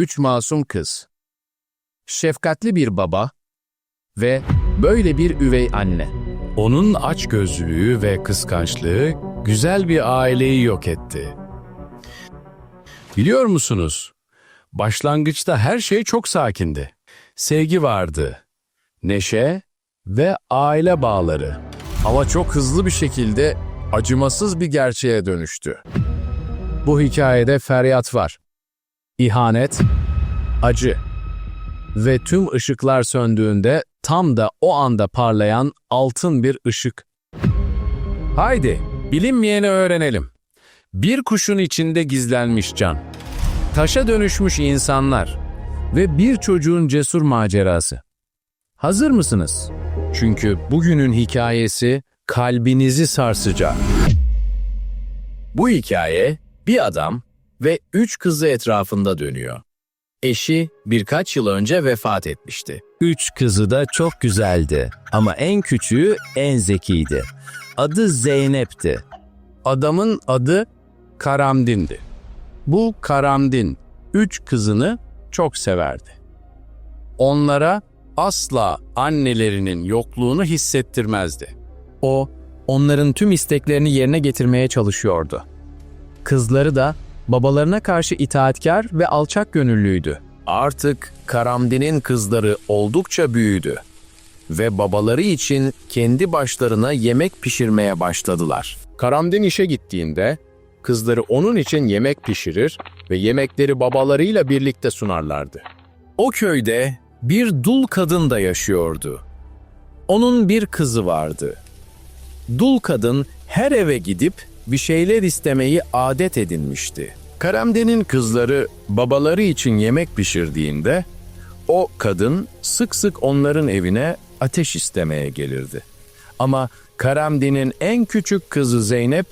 üç masum kız. Şefkatli bir baba ve böyle bir üvey anne. Onun açgözlülüğü ve kıskançlığı güzel bir aileyi yok etti. Biliyor musunuz? Başlangıçta her şey çok sakindi. Sevgi vardı, neşe ve aile bağları. Ama çok hızlı bir şekilde acımasız bir gerçeğe dönüştü. Bu hikayede feryat var. İhanet, acı ve tüm ışıklar söndüğünde tam da o anda parlayan altın bir ışık. Haydi, bilinmeyeni öğrenelim. Bir kuşun içinde gizlenmiş can. Taşa dönüşmüş insanlar ve bir çocuğun cesur macerası. Hazır mısınız? Çünkü bugünün hikayesi kalbinizi sarsacak. Bu hikaye bir adam ve üç kızı etrafında dönüyor. Eşi birkaç yıl önce vefat etmişti. Üç kızı da çok güzeldi ama en küçüğü en zekiydi. Adı Zeynep'ti. Adamın adı Karamdin'di. Bu Karamdin üç kızını çok severdi. Onlara asla annelerinin yokluğunu hissettirmezdi. O, onların tüm isteklerini yerine getirmeye çalışıyordu. Kızları da babalarına karşı itaatkar ve alçak gönüllüydü. Artık Karamdin'in kızları oldukça büyüdü ve babaları için kendi başlarına yemek pişirmeye başladılar. Karamdin işe gittiğinde kızları onun için yemek pişirir ve yemekleri babalarıyla birlikte sunarlardı. O köyde bir dul kadın da yaşıyordu. Onun bir kızı vardı. Dul kadın her eve gidip bir şeyler istemeyi adet edinmişti. Karamden'in kızları babaları için yemek pişirdiğinde o kadın sık sık onların evine ateş istemeye gelirdi. Ama Karamden'in en küçük kızı Zeynep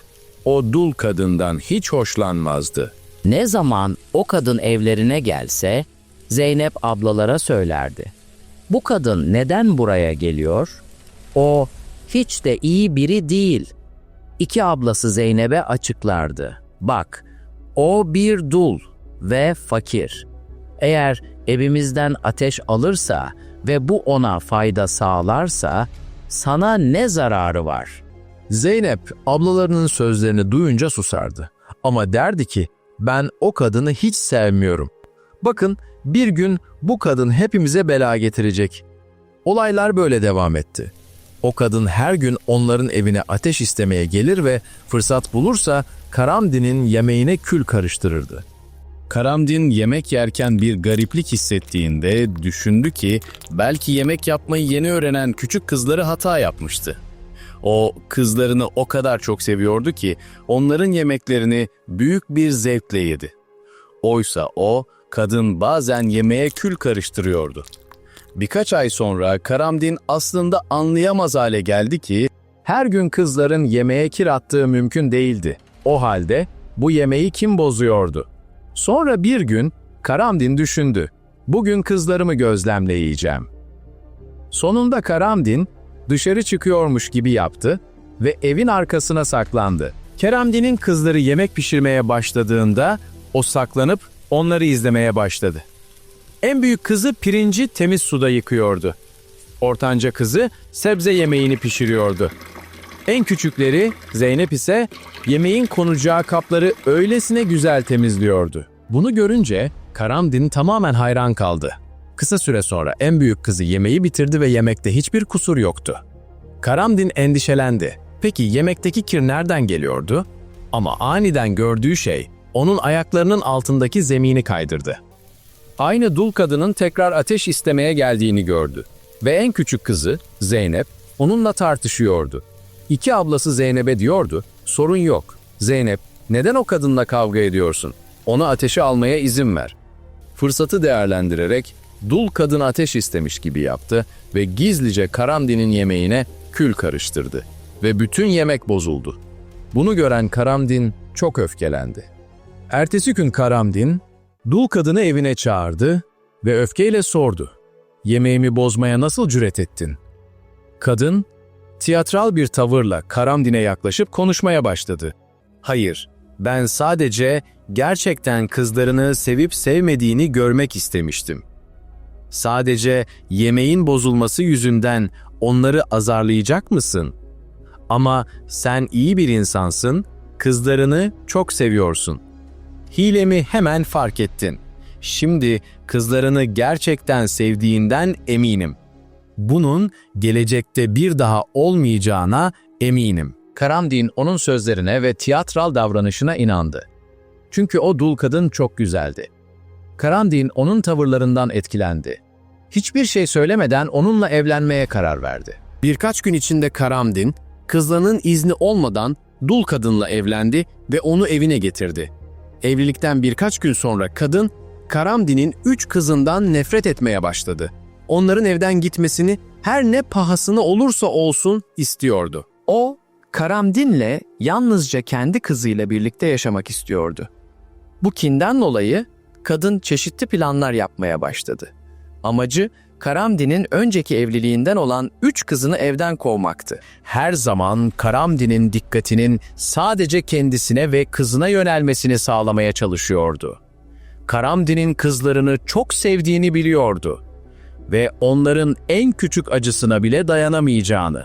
o dul kadından hiç hoşlanmazdı. Ne zaman o kadın evlerine gelse Zeynep ablalara söylerdi. Bu kadın neden buraya geliyor? O hiç de iyi biri değil. İki ablası Zeynep'e açıklardı. Bak, o bir dul ve fakir. Eğer evimizden ateş alırsa ve bu ona fayda sağlarsa sana ne zararı var?'' Zeynep ablalarının sözlerini duyunca susardı. Ama derdi ki ben o kadını hiç sevmiyorum. Bakın bir gün bu kadın hepimize bela getirecek. Olaylar böyle devam etti. O kadın her gün onların evine ateş istemeye gelir ve fırsat bulursa Karamdin'in yemeğine kül karıştırırdı. Karamdin yemek yerken bir gariplik hissettiğinde düşündü ki belki yemek yapmayı yeni öğrenen küçük kızları hata yapmıştı. O kızlarını o kadar çok seviyordu ki onların yemeklerini büyük bir zevkle yedi. Oysa o kadın bazen yemeğe kül karıştırıyordu. Birkaç ay sonra Karamdin aslında anlayamaz hale geldi ki Her gün kızların yemeğe kir attığı mümkün değildi. O halde bu yemeği kim bozuyordu? Sonra bir gün Karamdin düşündü. Bugün kızlarımı gözlemleyeceğim. Sonunda Karamdin dışarı çıkıyormuş gibi yaptı ve evin arkasına saklandı. Keremdin'in kızları yemek pişirmeye başladığında o saklanıp onları izlemeye başladı. En büyük kızı pirinci temiz suda yıkıyordu. Ortanca kızı sebze yemeğini pişiriyordu. En küçükleri Zeynep ise yemeğin konacağı kapları öylesine güzel temizliyordu. Bunu görünce Karamdin tamamen hayran kaldı. Kısa süre sonra en büyük kızı yemeği bitirdi ve yemekte hiçbir kusur yoktu. Karamdin endişelendi. Peki yemekteki kir nereden geliyordu? Ama aniden gördüğü şey onun ayaklarının altındaki zemini kaydırdı. Aynı dul kadının tekrar ateş istemeye geldiğini gördü. Ve en küçük kızı Zeynep onunla tartışıyordu. İki ablası Zeynep'e diyordu, sorun yok. Zeynep, neden o kadınla kavga ediyorsun? Onu ateşe almaya izin ver. Fırsatı değerlendirerek dul kadın ateş istemiş gibi yaptı ve gizlice Karamdin'in yemeğine kül karıştırdı ve bütün yemek bozuldu. Bunu gören Karamdin çok öfkelendi. Ertesi gün Karamdin, dul kadını evine çağırdı ve öfkeyle sordu. Yemeğimi bozmaya nasıl cüret ettin? Kadın, tiyatral bir tavırla Karamdin'e yaklaşıp konuşmaya başladı. Hayır, Ben sadece gerçekten kızlarını sevip sevmediğini görmek istemiştim. Sadece yemeğin bozulması yüzünden onları azarlayacak mısın? Ama sen iyi bir insansın, kızlarını çok seviyorsun. Hilemi hemen fark ettin. Şimdi kızlarını gerçekten sevdiğinden eminim. Bunun gelecekte bir daha olmayacağına eminim. Karamdin onun sözlerine ve tiyatral davranışına inandı. Çünkü o dul kadın çok güzeldi. Karamdin onun tavırlarından etkilendi. Hiçbir şey söylemeden onunla evlenmeye karar verdi. Birkaç gün içinde Karamdin, kızlarının izni olmadan dul kadınla evlendi ve onu evine getirdi. Evlilikten birkaç gün sonra kadın, Karamdin'in üç kızından nefret etmeye başladı. Onların evden gitmesini her ne pahasına olursa olsun istiyordu. O, Karamdin'le yalnızca kendi kızıyla birlikte yaşamak istiyordu. Bu kinden dolayı kadın çeşitli planlar yapmaya başladı. Amacı Karamdin'in önceki evliliğinden olan üç kızını evden kovmaktı. Her zaman Karamdin'in dikkatinin sadece kendisine ve kızına yönelmesini sağlamaya çalışıyordu. Karamdin'in kızlarını çok sevdiğini biliyordu ve onların en küçük acısına bile dayanamayacağını.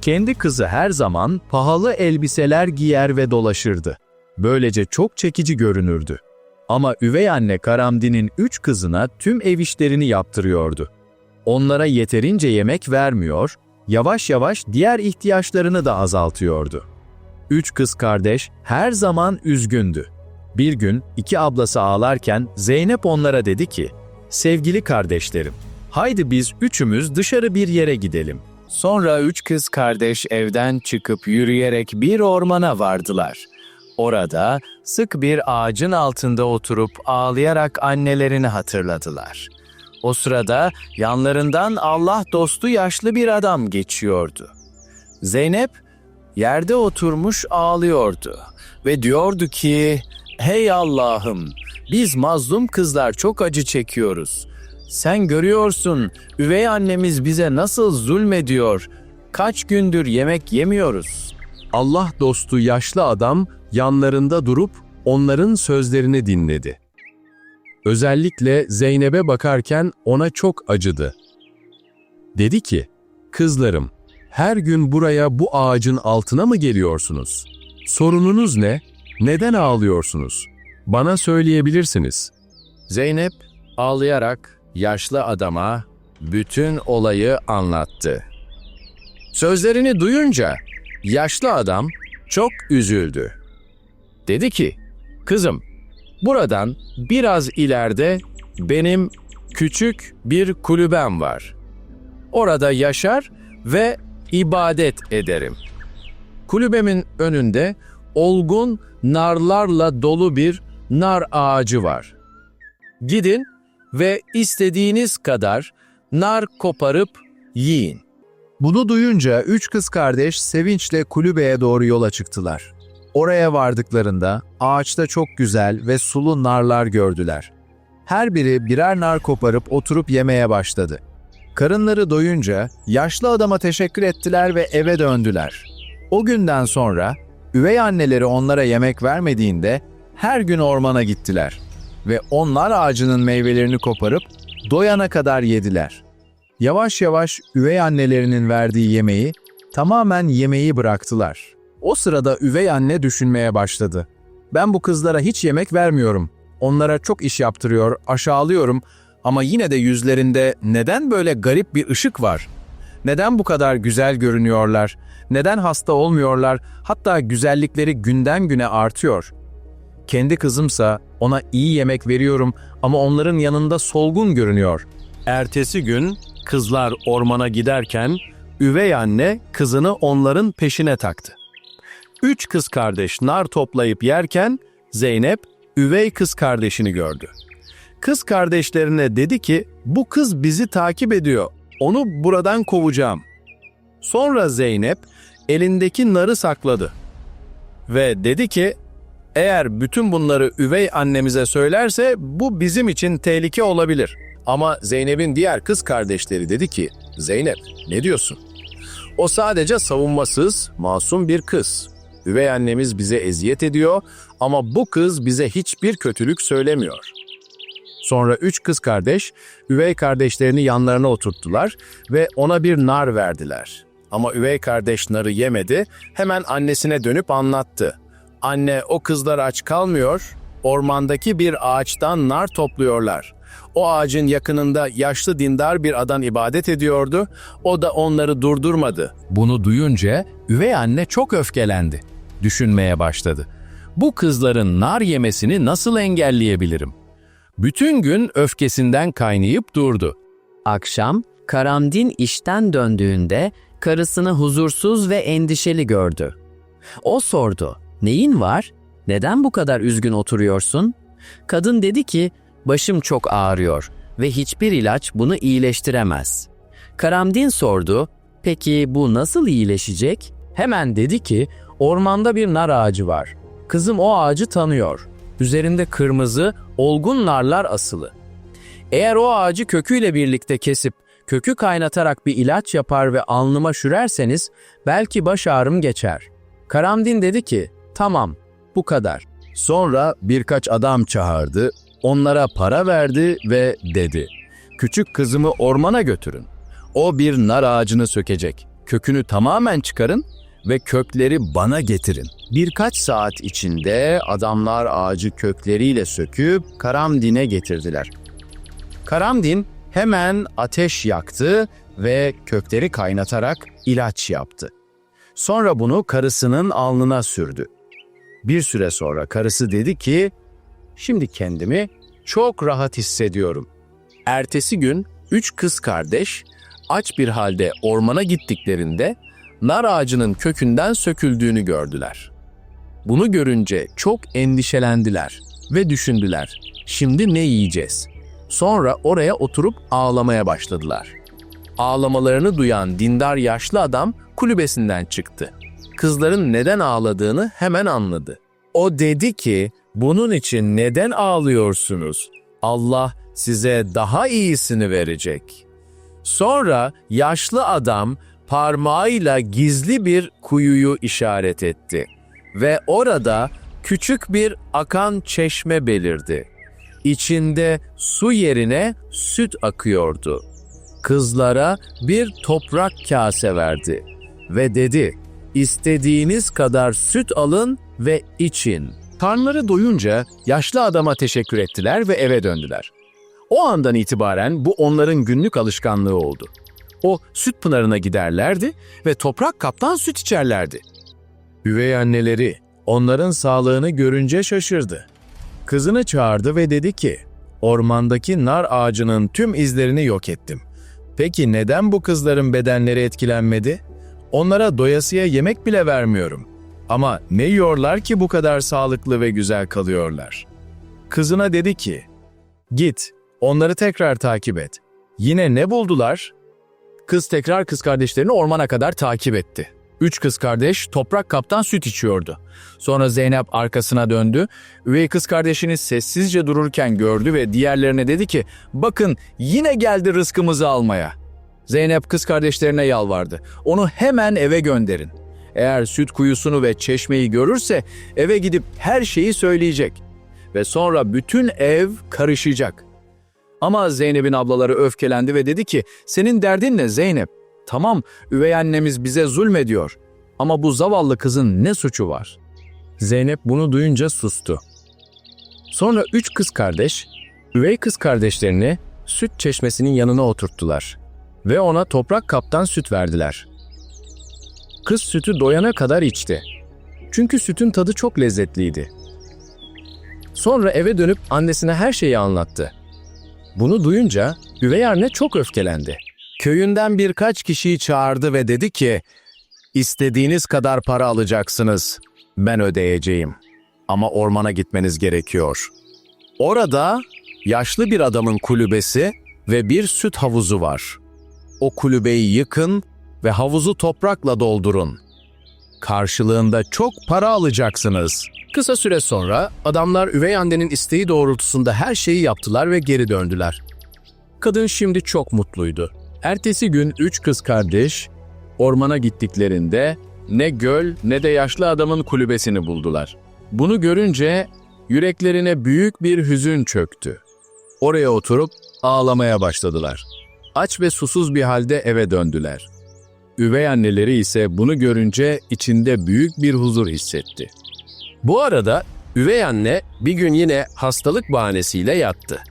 Kendi kızı her zaman pahalı elbiseler giyer ve dolaşırdı. Böylece çok çekici görünürdü. Ama üvey anne Karamdin'in üç kızına tüm ev işlerini yaptırıyordu. Onlara yeterince yemek vermiyor, yavaş yavaş diğer ihtiyaçlarını da azaltıyordu. Üç kız kardeş her zaman üzgündü. Bir gün iki ablası ağlarken Zeynep onlara dedi ki, Sevgili kardeşlerim, haydi biz üçümüz dışarı bir yere gidelim. Sonra üç kız kardeş evden çıkıp yürüyerek bir ormana vardılar. Orada sık bir ağacın altında oturup ağlayarak annelerini hatırladılar. O sırada yanlarından Allah dostu yaşlı bir adam geçiyordu. Zeynep yerde oturmuş ağlıyordu ve diyordu ki, Hey Allah'ım, biz mazlum kızlar çok acı çekiyoruz. Sen görüyorsun, üvey annemiz bize nasıl zulmediyor. Kaç gündür yemek yemiyoruz. Allah dostu yaşlı adam yanlarında durup onların sözlerini dinledi. Özellikle Zeynep'e bakarken ona çok acıdı. Dedi ki, kızlarım, her gün buraya bu ağacın altına mı geliyorsunuz? Sorununuz ne? Neden ağlıyorsunuz? Bana söyleyebilirsiniz. Zeynep ağlayarak yaşlı adama bütün olayı anlattı. Sözlerini duyunca yaşlı adam çok üzüldü. Dedi ki, kızım buradan biraz ileride benim küçük bir kulübem var. Orada yaşar ve ibadet ederim. Kulübemin önünde olgun narlarla dolu bir nar ağacı var. Gidin ve istediğiniz kadar nar koparıp yiyin. Bunu duyunca üç kız kardeş sevinçle kulübeye doğru yola çıktılar. Oraya vardıklarında ağaçta çok güzel ve sulu narlar gördüler. Her biri birer nar koparıp oturup yemeye başladı. Karınları doyunca yaşlı adama teşekkür ettiler ve eve döndüler. O günden sonra üvey anneleri onlara yemek vermediğinde her gün ormana gittiler ve onlar ağacının meyvelerini koparıp doyana kadar yediler. Yavaş yavaş üvey annelerinin verdiği yemeği tamamen yemeği bıraktılar. O sırada üvey anne düşünmeye başladı. Ben bu kızlara hiç yemek vermiyorum. Onlara çok iş yaptırıyor, aşağılıyorum ama yine de yüzlerinde neden böyle garip bir ışık var? Neden bu kadar güzel görünüyorlar? Neden hasta olmuyorlar? Hatta güzellikleri günden güne artıyor. Kendi kızımsa ona iyi yemek veriyorum ama onların yanında solgun görünüyor. Ertesi gün kızlar ormana giderken üvey anne kızını onların peşine taktı. Üç kız kardeş nar toplayıp yerken Zeynep üvey kız kardeşini gördü. Kız kardeşlerine dedi ki bu kız bizi takip ediyor. Onu buradan kovacağım. Sonra Zeynep elindeki narı sakladı. Ve dedi ki eğer bütün bunları üvey annemize söylerse bu bizim için tehlike olabilir. Ama Zeynep'in diğer kız kardeşleri dedi ki Zeynep ne diyorsun? O sadece savunmasız, masum bir kız. Üvey annemiz bize eziyet ediyor ama bu kız bize hiçbir kötülük söylemiyor. Sonra üç kız kardeş, üvey kardeşlerini yanlarına oturttular ve ona bir nar verdiler. Ama üvey kardeş narı yemedi, hemen annesine dönüp anlattı. Anne o kızlar aç kalmıyor, ormandaki bir ağaçtan nar topluyorlar. O ağacın yakınında yaşlı dindar bir adam ibadet ediyordu, o da onları durdurmadı. Bunu duyunca üvey anne çok öfkelendi. Düşünmeye başladı. Bu kızların nar yemesini nasıl engelleyebilirim? Bütün gün öfkesinden kaynayıp durdu. Akşam Karamdin işten döndüğünde karısını huzursuz ve endişeli gördü. O sordu, neyin var? Neden bu kadar üzgün oturuyorsun? Kadın dedi ki, başım çok ağrıyor ve hiçbir ilaç bunu iyileştiremez. Karamdin sordu, peki bu nasıl iyileşecek? Hemen dedi ki, ormanda bir nar ağacı var. Kızım o ağacı tanıyor. Üzerinde kırmızı, olgun narlar asılı. Eğer o ağacı köküyle birlikte kesip, kökü kaynatarak bir ilaç yapar ve alnıma sürerseniz, belki baş ağrım geçer. Karamdin dedi ki, tamam, bu kadar. Sonra birkaç adam çağırdı, onlara para verdi ve dedi, küçük kızımı ormana götürün. O bir nar ağacını sökecek. Kökünü tamamen çıkarın ve kökleri bana getirin. Birkaç saat içinde adamlar ağacı kökleriyle söküp Karamdin'e getirdiler. Karamdin hemen ateş yaktı ve kökleri kaynatarak ilaç yaptı. Sonra bunu karısının alnına sürdü. Bir süre sonra karısı dedi ki, şimdi kendimi çok rahat hissediyorum. Ertesi gün üç kız kardeş aç bir halde ormana gittiklerinde nar ağacının kökünden söküldüğünü gördüler. Bunu görünce çok endişelendiler ve düşündüler. Şimdi ne yiyeceğiz? Sonra oraya oturup ağlamaya başladılar. Ağlamalarını duyan dindar yaşlı adam kulübesinden çıktı. Kızların neden ağladığını hemen anladı. O dedi ki, bunun için neden ağlıyorsunuz? Allah size daha iyisini verecek. Sonra yaşlı adam parmağıyla gizli bir kuyuyu işaret etti ve orada küçük bir akan çeşme belirdi. İçinde su yerine süt akıyordu. Kızlara bir toprak kase verdi ve dedi, istediğiniz kadar süt alın ve için. Karnları doyunca yaşlı adama teşekkür ettiler ve eve döndüler. O andan itibaren bu onların günlük alışkanlığı oldu. O süt pınarına giderlerdi ve toprak kaptan süt içerlerdi. Üvey anneleri onların sağlığını görünce şaşırdı. Kızını çağırdı ve dedi ki, ormandaki nar ağacının tüm izlerini yok ettim. Peki neden bu kızların bedenleri etkilenmedi? Onlara doyasıya yemek bile vermiyorum. Ama ne yiyorlar ki bu kadar sağlıklı ve güzel kalıyorlar? Kızına dedi ki, git, onları tekrar takip et. Yine ne buldular? Kız tekrar kız kardeşlerini ormana kadar takip etti. Üç kız kardeş toprak kaptan süt içiyordu. Sonra Zeynep arkasına döndü. Üvey kız kardeşini sessizce dururken gördü ve diğerlerine dedi ki bakın yine geldi rızkımızı almaya. Zeynep kız kardeşlerine yalvardı. Onu hemen eve gönderin. Eğer süt kuyusunu ve çeşmeyi görürse eve gidip her şeyi söyleyecek. Ve sonra bütün ev karışacak. Ama Zeynep'in ablaları öfkelendi ve dedi ki senin derdin ne Zeynep? Tamam üvey annemiz bize zulmediyor ama bu zavallı kızın ne suçu var? Zeynep bunu duyunca sustu. Sonra üç kız kardeş, üvey kız kardeşlerini süt çeşmesinin yanına oturttular ve ona toprak kaptan süt verdiler. Kız sütü doyana kadar içti. Çünkü sütün tadı çok lezzetliydi. Sonra eve dönüp annesine her şeyi anlattı. Bunu duyunca üvey anne çok öfkelendi. Köyünden birkaç kişiyi çağırdı ve dedi ki, İstediğiniz kadar para alacaksınız. Ben ödeyeceğim. Ama ormana gitmeniz gerekiyor. Orada yaşlı bir adamın kulübesi ve bir süt havuzu var. O kulübeyi yıkın ve havuzu toprakla doldurun. Karşılığında çok para alacaksınız. Kısa süre sonra adamlar üvey annenin isteği doğrultusunda her şeyi yaptılar ve geri döndüler. Kadın şimdi çok mutluydu. Ertesi gün üç kız kardeş ormana gittiklerinde ne göl ne de yaşlı adamın kulübesini buldular. Bunu görünce yüreklerine büyük bir hüzün çöktü. Oraya oturup ağlamaya başladılar. Aç ve susuz bir halde eve döndüler. Üvey anneleri ise bunu görünce içinde büyük bir huzur hissetti. Bu arada üvey anne bir gün yine hastalık bahanesiyle yattı.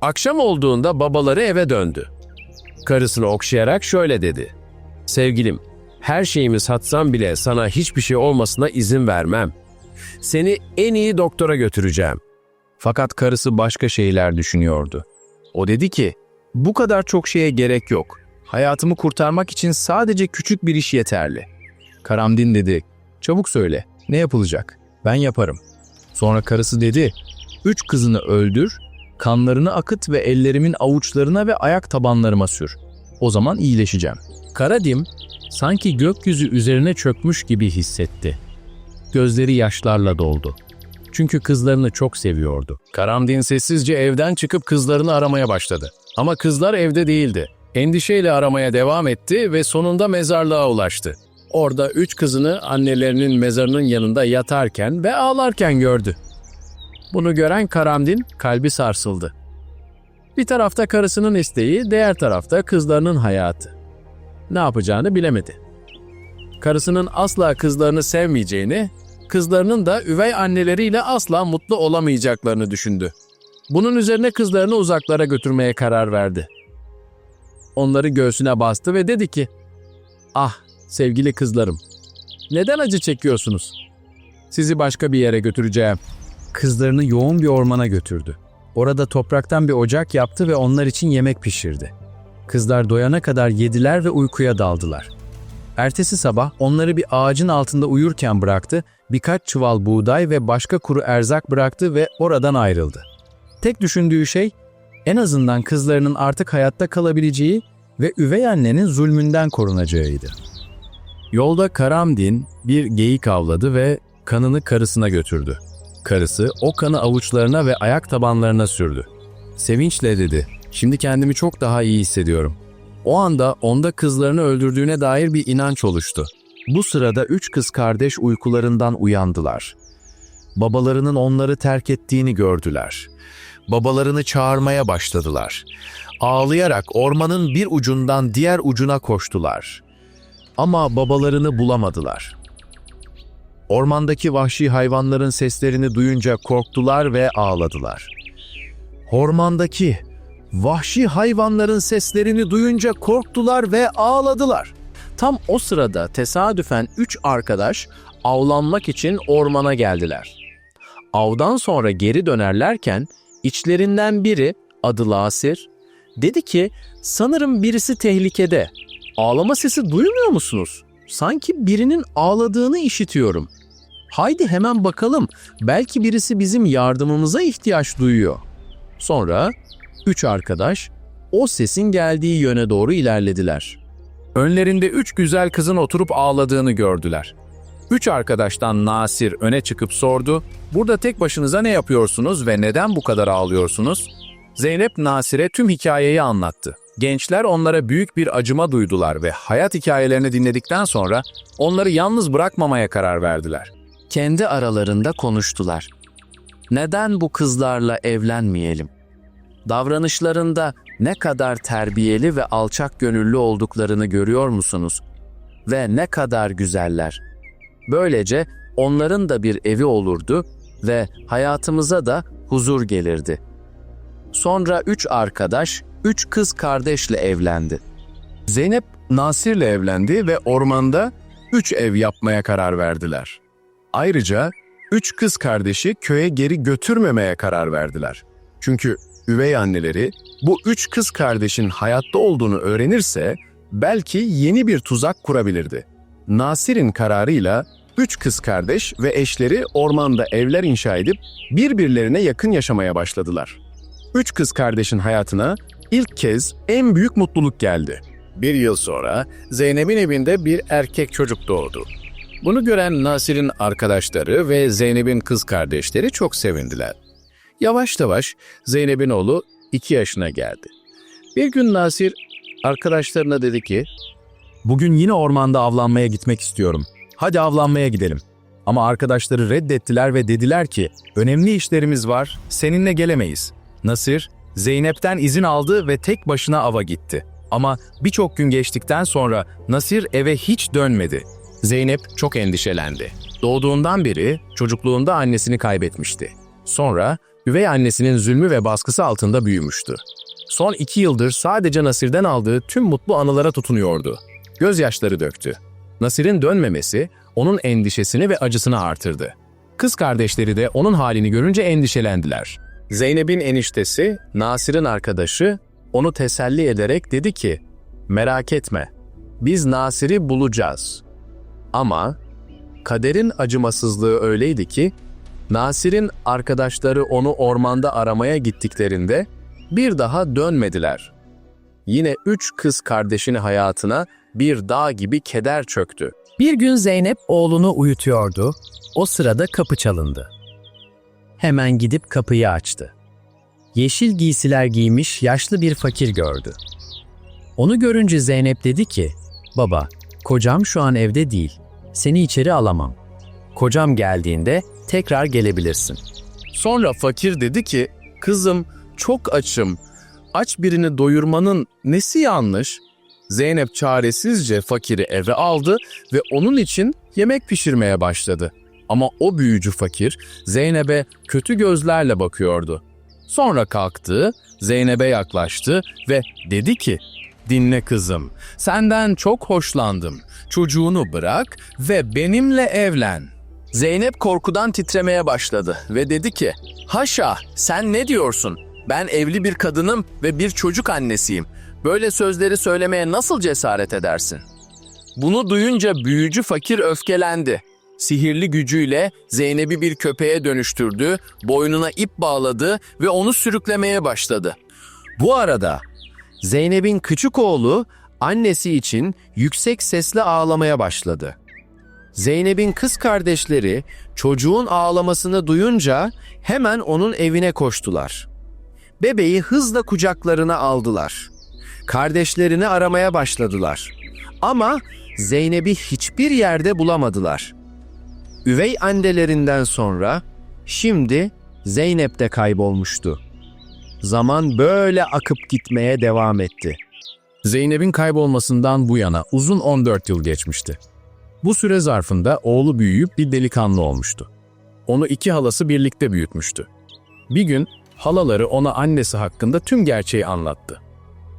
Akşam olduğunda babaları eve döndü. Karısını okşayarak şöyle dedi. Sevgilim, her şeyimi satsam bile sana hiçbir şey olmasına izin vermem. Seni en iyi doktora götüreceğim. Fakat karısı başka şeyler düşünüyordu. O dedi ki, bu kadar çok şeye gerek yok. Hayatımı kurtarmak için sadece küçük bir iş yeterli. Karamdin dedi, çabuk söyle, ne yapılacak? Ben yaparım. Sonra karısı dedi, üç kızını öldür, kanlarını akıt ve ellerimin avuçlarına ve ayak tabanlarıma sür. O zaman iyileşeceğim. Karadim sanki gökyüzü üzerine çökmüş gibi hissetti. Gözleri yaşlarla doldu. Çünkü kızlarını çok seviyordu. Karamdin sessizce evden çıkıp kızlarını aramaya başladı. Ama kızlar evde değildi. Endişeyle aramaya devam etti ve sonunda mezarlığa ulaştı. Orada üç kızını annelerinin mezarının yanında yatarken ve ağlarken gördü. Bunu gören Karamdin kalbi sarsıldı. Bir tarafta karısının isteği, diğer tarafta kızlarının hayatı ne yapacağını bilemedi. Karısının asla kızlarını sevmeyeceğini, kızlarının da üvey anneleriyle asla mutlu olamayacaklarını düşündü. Bunun üzerine kızlarını uzaklara götürmeye karar verdi. Onları göğsüne bastı ve dedi ki, Ah sevgili kızlarım, neden acı çekiyorsunuz? Sizi başka bir yere götüreceğim. Kızlarını yoğun bir ormana götürdü. Orada topraktan bir ocak yaptı ve onlar için yemek pişirdi. Kızlar doyana kadar yediler ve uykuya daldılar. Ertesi sabah onları bir ağacın altında uyurken bıraktı, birkaç çuval buğday ve başka kuru erzak bıraktı ve oradan ayrıldı. Tek düşündüğü şey, en azından kızlarının artık hayatta kalabileceği ve üvey annenin zulmünden korunacağıydı. Yolda Karamdin bir geyik avladı ve kanını karısına götürdü. Karısı o kanı avuçlarına ve ayak tabanlarına sürdü. Sevinçle dedi, Şimdi kendimi çok daha iyi hissediyorum. O anda onda kızlarını öldürdüğüne dair bir inanç oluştu. Bu sırada üç kız kardeş uykularından uyandılar. Babalarının onları terk ettiğini gördüler. Babalarını çağırmaya başladılar. Ağlayarak ormanın bir ucundan diğer ucuna koştular. Ama babalarını bulamadılar. Ormandaki vahşi hayvanların seslerini duyunca korktular ve ağladılar. Ormandaki Vahşi hayvanların seslerini duyunca korktular ve ağladılar. Tam o sırada tesadüfen üç arkadaş avlanmak için ormana geldiler. Avdan sonra geri dönerlerken içlerinden biri adı Lasir dedi ki sanırım birisi tehlikede. Ağlama sesi duymuyor musunuz? Sanki birinin ağladığını işitiyorum. Haydi hemen bakalım. Belki birisi bizim yardımımıza ihtiyaç duyuyor. Sonra Üç arkadaş o sesin geldiği yöne doğru ilerlediler. Önlerinde üç güzel kızın oturup ağladığını gördüler. Üç arkadaştan Nasir öne çıkıp sordu, ''Burada tek başınıza ne yapıyorsunuz ve neden bu kadar ağlıyorsunuz?'' Zeynep Nasir'e tüm hikayeyi anlattı. Gençler onlara büyük bir acıma duydular ve hayat hikayelerini dinledikten sonra onları yalnız bırakmamaya karar verdiler. Kendi aralarında konuştular. Neden bu kızlarla evlenmeyelim? Davranışlarında ne kadar terbiyeli ve alçak gönüllü olduklarını görüyor musunuz? Ve ne kadar güzeller. Böylece onların da bir evi olurdu ve hayatımıza da huzur gelirdi. Sonra üç arkadaş, üç kız kardeşle evlendi. Zeynep Nasir'le evlendi ve ormanda üç ev yapmaya karar verdiler. Ayrıca üç kız kardeşi köye geri götürmemeye karar verdiler. Çünkü üvey anneleri bu üç kız kardeşin hayatta olduğunu öğrenirse belki yeni bir tuzak kurabilirdi. Nasir'in kararıyla üç kız kardeş ve eşleri ormanda evler inşa edip birbirlerine yakın yaşamaya başladılar. Üç kız kardeşin hayatına ilk kez en büyük mutluluk geldi. Bir yıl sonra Zeynep'in evinde bir erkek çocuk doğdu. Bunu gören Nasir'in arkadaşları ve Zeynep'in kız kardeşleri çok sevindiler. Yavaş yavaş Zeynep'in oğlu iki yaşına geldi. Bir gün Nasir arkadaşlarına dedi ki, Bugün yine ormanda avlanmaya gitmek istiyorum. hadi avlanmaya gidelim. Ama arkadaşları reddettiler ve dediler ki, önemli işlerimiz var, seninle gelemeyiz. Nasir, Zeynep'ten izin aldı ve tek başına ava gitti. Ama birçok gün geçtikten sonra Nasir eve hiç dönmedi. Zeynep çok endişelendi. Doğduğundan beri çocukluğunda annesini kaybetmişti. Sonra üvey annesinin zulmü ve baskısı altında büyümüştü. Son iki yıldır sadece Nasir'den aldığı tüm mutlu anılara tutunuyordu. Gözyaşları döktü. Nasir'in dönmemesi onun endişesini ve acısını artırdı. Kız kardeşleri de onun halini görünce endişelendiler. Zeynep'in eniştesi, Nasir'in arkadaşı, onu teselli ederek dedi ki, ''Merak etme, biz Nasir'i bulacağız.'' Ama kaderin acımasızlığı öyleydi ki, Nasir'in arkadaşları onu ormanda aramaya gittiklerinde bir daha dönmediler. Yine üç kız kardeşin hayatına bir dağ gibi keder çöktü. Bir gün Zeynep oğlunu uyutuyordu. O sırada kapı çalındı. Hemen gidip kapıyı açtı. Yeşil giysiler giymiş yaşlı bir fakir gördü. Onu görünce Zeynep dedi ki, "Baba, kocam şu an evde değil. Seni içeri alamam. Kocam geldiğinde tekrar gelebilirsin." Sonra fakir dedi ki, kızım çok açım, aç birini doyurmanın nesi yanlış? Zeynep çaresizce fakiri eve aldı ve onun için yemek pişirmeye başladı. Ama o büyücü fakir Zeynep'e kötü gözlerle bakıyordu. Sonra kalktı, Zeynep'e yaklaştı ve dedi ki, Dinle kızım, senden çok hoşlandım. Çocuğunu bırak ve benimle evlen. Zeynep korkudan titremeye başladı ve dedi ki, Haşa, sen ne diyorsun? Ben evli bir kadınım ve bir çocuk annesiyim. Böyle sözleri söylemeye nasıl cesaret edersin? Bunu duyunca büyücü fakir öfkelendi. Sihirli gücüyle Zeynep'i bir köpeğe dönüştürdü, boynuna ip bağladı ve onu sürüklemeye başladı. Bu arada Zeynep'in küçük oğlu annesi için yüksek sesle ağlamaya başladı. Zeynep'in kız kardeşleri çocuğun ağlamasını duyunca hemen onun evine koştular. Bebeği hızla kucaklarına aldılar. Kardeşlerini aramaya başladılar. Ama Zeynep'i hiçbir yerde bulamadılar. Üvey annelerinden sonra şimdi Zeynep de kaybolmuştu. Zaman böyle akıp gitmeye devam etti. Zeynep'in kaybolmasından bu yana uzun 14 yıl geçmişti. Bu süre zarfında oğlu büyüyüp bir delikanlı olmuştu. Onu iki halası birlikte büyütmüştü. Bir gün halaları ona annesi hakkında tüm gerçeği anlattı.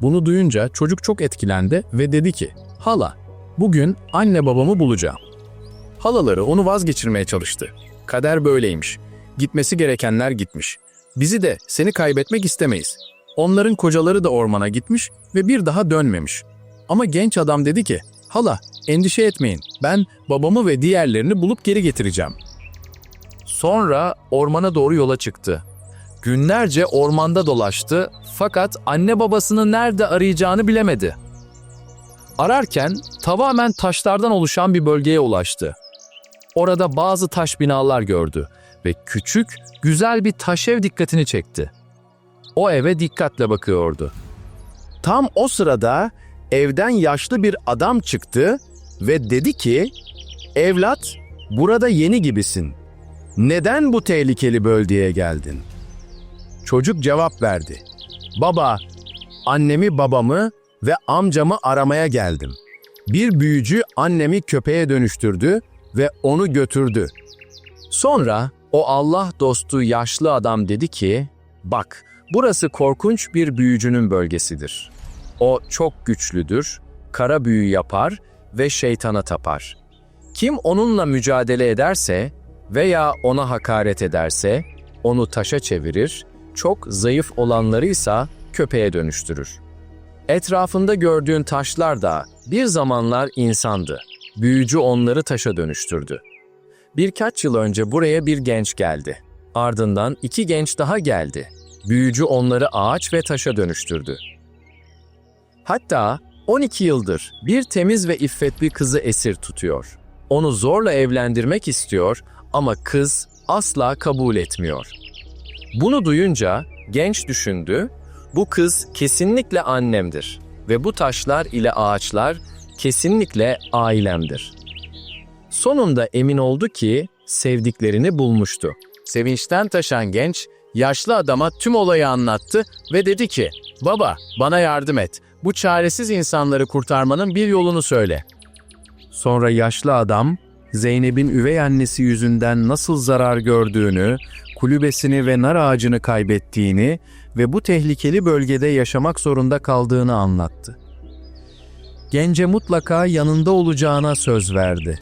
Bunu duyunca çocuk çok etkilendi ve dedi ki, "Hala, bugün anne babamı bulacağım." Halaları onu vazgeçirmeye çalıştı. Kader böyleymiş. Gitmesi gerekenler gitmiş. Bizi de seni kaybetmek istemeyiz. Onların kocaları da ormana gitmiş ve bir daha dönmemiş. Ama genç adam dedi ki, hala endişe etmeyin ben babamı ve diğerlerini bulup geri getireceğim. Sonra ormana doğru yola çıktı. Günlerce ormanda dolaştı fakat anne babasını nerede arayacağını bilemedi. Ararken tamamen taşlardan oluşan bir bölgeye ulaştı. Orada bazı taş binalar gördü ve küçük, güzel bir taş ev dikkatini çekti. O eve dikkatle bakıyordu. Tam o sırada evden yaşlı bir adam çıktı ve dedi ki, "Evlat, burada yeni gibisin. Neden bu tehlikeli bölgeye geldin?" Çocuk cevap verdi. "Baba, annemi babamı ve amcamı aramaya geldim. Bir büyücü annemi köpeğe dönüştürdü ve onu götürdü. Sonra o Allah dostu yaşlı adam dedi ki, bak burası korkunç bir büyücünün bölgesidir. O çok güçlüdür, kara büyü yapar ve şeytana tapar. Kim onunla mücadele ederse veya ona hakaret ederse onu taşa çevirir, çok zayıf olanları ise köpeğe dönüştürür. Etrafında gördüğün taşlar da bir zamanlar insandı. Büyücü onları taşa dönüştürdü. Birkaç yıl önce buraya bir genç geldi. Ardından iki genç daha geldi. Büyücü onları ağaç ve taşa dönüştürdü. Hatta 12 yıldır bir temiz ve iffetli kızı esir tutuyor. Onu zorla evlendirmek istiyor ama kız asla kabul etmiyor. Bunu duyunca genç düşündü, bu kız kesinlikle annemdir ve bu taşlar ile ağaçlar kesinlikle ailemdir. Sonunda emin oldu ki sevdiklerini bulmuştu. Sevinçten taşan genç, yaşlı adama tüm olayı anlattı ve dedi ki, ''Baba, bana yardım et. Bu çaresiz insanları kurtarmanın bir yolunu söyle.'' Sonra yaşlı adam, Zeynep'in üvey annesi yüzünden nasıl zarar gördüğünü, kulübesini ve nar ağacını kaybettiğini ve bu tehlikeli bölgede yaşamak zorunda kaldığını anlattı. Gence mutlaka yanında olacağına söz verdi.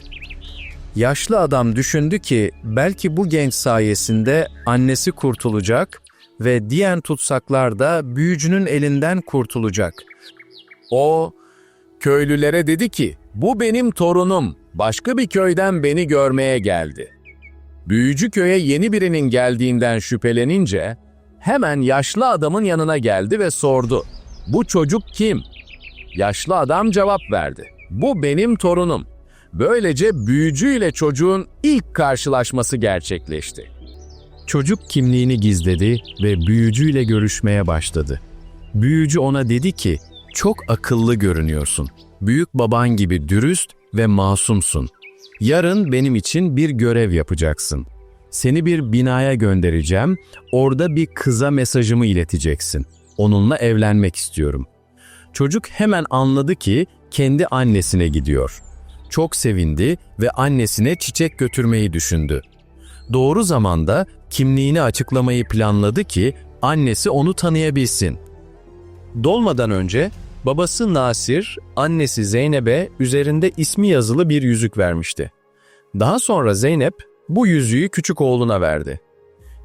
Yaşlı adam düşündü ki belki bu genç sayesinde annesi kurtulacak ve diğer tutsaklar da büyücünün elinden kurtulacak. O köylülere dedi ki, bu benim torunum, başka bir köyden beni görmeye geldi. Büyücü köye yeni birinin geldiğinden şüphelenince hemen yaşlı adamın yanına geldi ve sordu. Bu çocuk kim? Yaşlı adam cevap verdi. Bu benim torunum. Böylece büyücü ile çocuğun ilk karşılaşması gerçekleşti. Çocuk kimliğini gizledi ve büyücüyle görüşmeye başladı. Büyücü ona dedi ki, çok akıllı görünüyorsun. Büyük baban gibi dürüst ve masumsun. Yarın benim için bir görev yapacaksın. Seni bir binaya göndereceğim, orada bir kıza mesajımı ileteceksin. Onunla evlenmek istiyorum. Çocuk hemen anladı ki kendi annesine gidiyor. Çok sevindi ve annesine çiçek götürmeyi düşündü. Doğru zamanda kimliğini açıklamayı planladı ki annesi onu tanıyabilsin. Dolmadan önce babası Nasir, annesi Zeynep'e üzerinde ismi yazılı bir yüzük vermişti. Daha sonra Zeynep bu yüzüğü küçük oğluna verdi.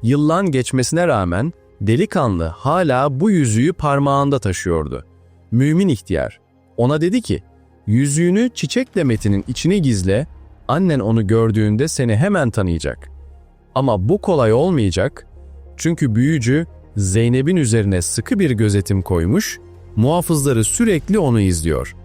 Yıllan geçmesine rağmen delikanlı hala bu yüzüğü parmağında taşıyordu. Mümin ihtiyar ona dedi ki, yüzüğünü çiçek demetinin içine gizle, annen onu gördüğünde seni hemen tanıyacak. Ama bu kolay olmayacak çünkü büyücü Zeynep'in üzerine sıkı bir gözetim koymuş, muhafızları sürekli onu izliyor.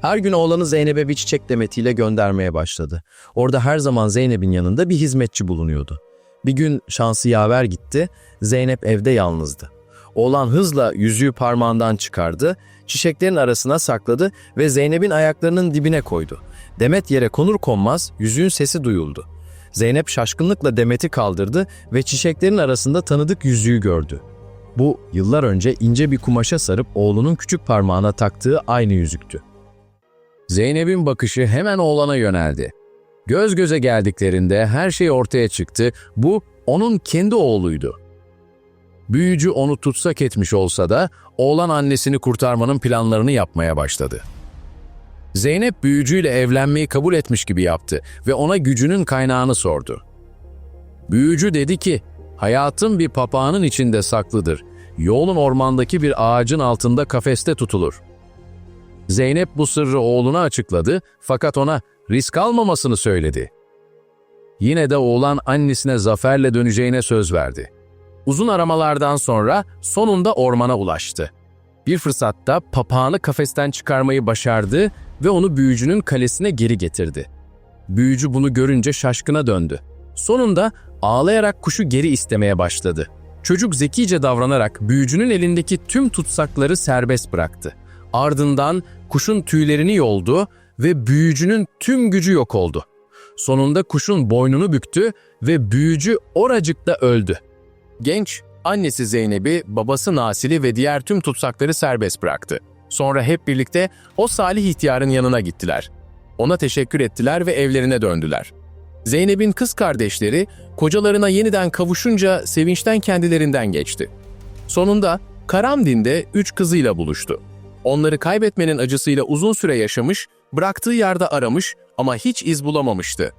Her gün oğlanı Zeynep'e bir çiçek demetiyle göndermeye başladı. Orada her zaman Zeynep'in yanında bir hizmetçi bulunuyordu. Bir gün şansı yaver gitti, Zeynep evde yalnızdı. Oğlan hızla yüzüğü parmağından çıkardı, çiçeklerin arasına sakladı ve Zeynep'in ayaklarının dibine koydu. Demet yere konur konmaz yüzüğün sesi duyuldu. Zeynep şaşkınlıkla Demet'i kaldırdı ve çiçeklerin arasında tanıdık yüzüğü gördü. Bu yıllar önce ince bir kumaşa sarıp oğlunun küçük parmağına taktığı aynı yüzüktü. Zeynep'in bakışı hemen oğlana yöneldi. Göz göze geldiklerinde her şey ortaya çıktı. Bu onun kendi oğluydu. Büyücü onu tutsak etmiş olsa da oğlan annesini kurtarmanın planlarını yapmaya başladı. Zeynep büyücüyle evlenmeyi kabul etmiş gibi yaptı ve ona gücünün kaynağını sordu. Büyücü dedi ki, hayatın bir papağanın içinde saklıdır. Yolun ormandaki bir ağacın altında kafeste tutulur. Zeynep bu sırrı oğluna açıkladı fakat ona risk almamasını söyledi. Yine de oğlan annesine zaferle döneceğine söz verdi. Uzun aramalardan sonra sonunda ormana ulaştı. Bir fırsatta papağanı kafesten çıkarmayı başardı ve onu büyücünün kalesine geri getirdi. Büyücü bunu görünce şaşkına döndü. Sonunda ağlayarak kuşu geri istemeye başladı. Çocuk zekice davranarak büyücünün elindeki tüm tutsakları serbest bıraktı. Ardından kuşun tüylerini yoldu ve büyücünün tüm gücü yok oldu. Sonunda kuşun boynunu büktü ve büyücü oracıkta öldü. Genç, annesi Zeynep'i, babası Nasil'i ve diğer tüm tutsakları serbest bıraktı. Sonra hep birlikte o salih ihtiyarın yanına gittiler. Ona teşekkür ettiler ve evlerine döndüler. Zeynep'in kız kardeşleri kocalarına yeniden kavuşunca sevinçten kendilerinden geçti. Sonunda Karamdin'de üç kızıyla buluştu. Onları kaybetmenin acısıyla uzun süre yaşamış, bıraktığı yerde aramış ama hiç iz bulamamıştı.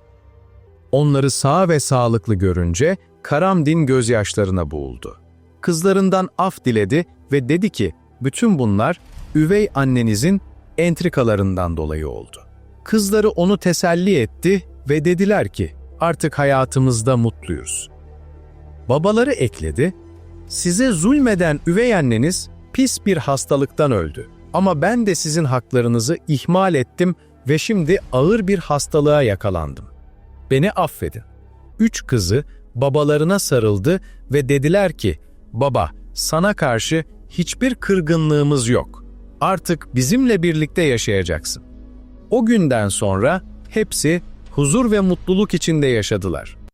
Onları sağ ve sağlıklı görünce Karamdin gözyaşlarına boğuldu. Kızlarından af diledi ve dedi ki, bütün bunlar üvey annenizin entrikalarından dolayı oldu. Kızları onu teselli etti ve dediler ki, artık hayatımızda mutluyuz. Babaları ekledi, size zulmeden üvey anneniz pis bir hastalıktan öldü. Ama ben de sizin haklarınızı ihmal ettim ve şimdi ağır bir hastalığa yakalandım. Beni affedin. Üç kızı babalarına sarıldı ve dediler ki, baba sana karşı hiçbir kırgınlığımız yok. Artık bizimle birlikte yaşayacaksın. O günden sonra hepsi huzur ve mutluluk içinde yaşadılar.